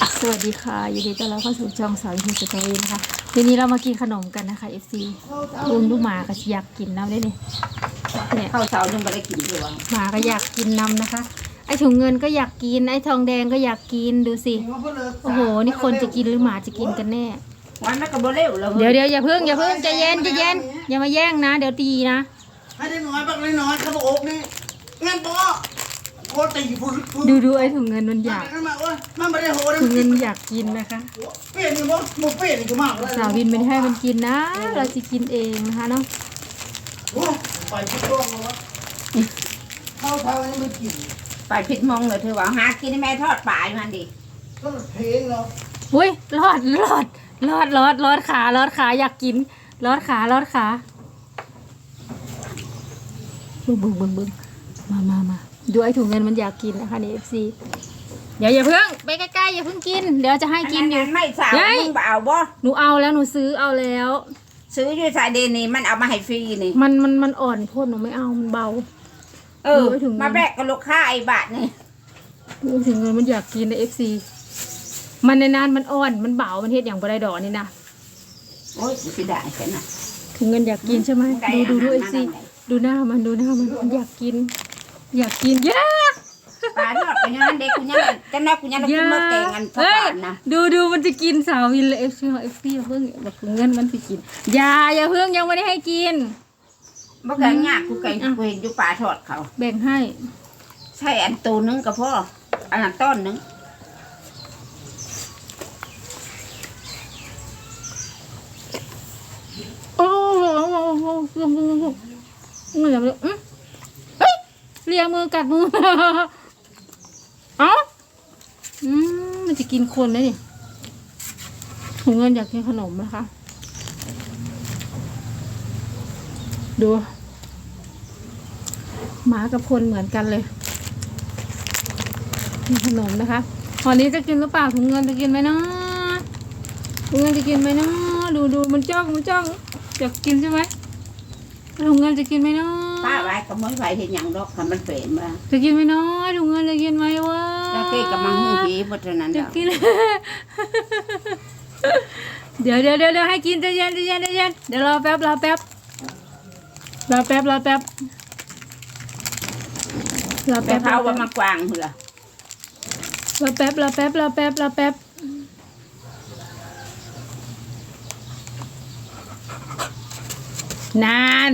สวัสดีค่ะยินดีต้อนรับเข้าสู่ช่องสาวยูทูบสตอรี่นะคะทีนี้เรามากินขนมกันนะคะ FC ลุงลูกหมาก็อยากกินน้ำได้เลยเนี่ยข้าวเช้ายังไม่ได้กินด้วยวะหมาก็อยากกินน้ำนะคะ ไอ้ถุงเงินก็อยากกินไอ้ทองแดงก็อยากกินดูสิโอ้โหนี่คนจะกินหรือหมาจะกินกันแน่วันนั้นก็บ่เร็วแล้วเดี๋ยวเดี๋ยวอย่าเพิ่งอย่าเพิ่งใจเย็นใจเย็นอย่ามาแย่งนะ เดี๋ยวตีนะให้ได้น้อยบักน้อยเขาบอกอกนี่งั้นปอ โคตรตีผู้ผู้ดูดูไอ้ถุงเงินมันอยากมันมาว่ามันไม่ได้โหดถุงเงินมันอยากกินนะคะเปลี่ยนอยู่บ่บ่เปลี่ยนก็มากเลยสาววินไม่ได้ให้มันกินนะ เราจะกินเองนะคะเนาะโอ้ไปที่กล้องแล้วเข้าทางนี้ไม่กินไปผิดมองเลยเธอว่าหากินให้แม่ทอดปลายมันดิก็เพลงเนาะอุ้ยรอดรอดรอดรอดรอดขารอดขาอยากกินรอดขารอดขาบึ้งบึ้งบึ้งบึ้งมามามา ดูไอ้ถุงเงินมันอยากกินนะคะนี่เอฟซีเดี๋ยวอย่าเพิ่งไปใกล้ๆอย่าเพิ่งกิน เดี๋ยวจะให้กินอยู่ ไม่สาวเฮ้ย มึงบ่เอาบ่หนูเอาแล้วหนูซื้อเอาแล้ว ซื้ออยู่สายเดนนี่มันเอามาให้ฟรีนี่มันมันมันอ่อนโพดหนูไม่เอามันเบา เออ ดูไว้ถึง มาแบกกับลูกค้าไอ้บาทนี่ดูไอ้ถุงเงินมันอยากกินในเอฟซีมันในนานมันอ่อนมันเบามันเฮ็ดอย่างบไดดอกนี่นะโอ้ยสิได้แค่น่ะถุงเงินอยากกินใช่ไหมดูดูดูเอฟซีดูหน้ามันดูหน้ามันมันอยากกิน อยากกินเย้ปลาทอดกันยังเด็กกูยังจังนั้นกูยังกินเมื่อแกงกันสักเฮ้ยบาทนะดูดูมันจะกินสาววินเลยเอฟซีเอฟซีอย่าเพิ่งแบบเงินมันสิกินอย่าอย่าเพิ่งยังไม่ได้ให้กินเมื่อแกงยากกูแกงกูเห็นอยู่ปลาทอดเขา แบ่งให้ ใช่อันตูนึงก็พออันนั้นต้นนึงโอ้โหโอ้โหโอ้โหโอ้โหโอ้โหเงียบเลยอื้อเฮ้ย เลียมือกัดมือ เอ้าอืมมันจะกินคนเลยนี่ถุงเงินอยากกินขนมนะคะ ดู หมากับคนเหมือนกันเลยกินขนมนะคะตอนนี้จะกินหรือเปล่าถุงเงินจะกินไหมนะถุงเงินจะกินไหมนะดูดูมันจ้องมันจ้องอยากกินใช่ไหม ถุงเงินจะกินไหมเนาะป้าไว้ก็ไม่ไหวเห็นอย่างดอกคันมันเป็นมาจะกินไหมเนาะถุงเงินจะกินไหมวะแล้วเก้กับมังหูผีหมดเท่านั้นจะเดียวกินเดี๋ยวเดี๋ยวเดี๋ยวเดี๋ยวให้กินใจเย็นใจเย็นใจเย็นเดี๋ยวรอแป๊บรอแป๊บรอแป๊บรอแป๊บรอแต่แป๊บเขาว่ามากวางเหรอรอแป๊บรอแป๊บรอแป๊บรอแป๊บนาน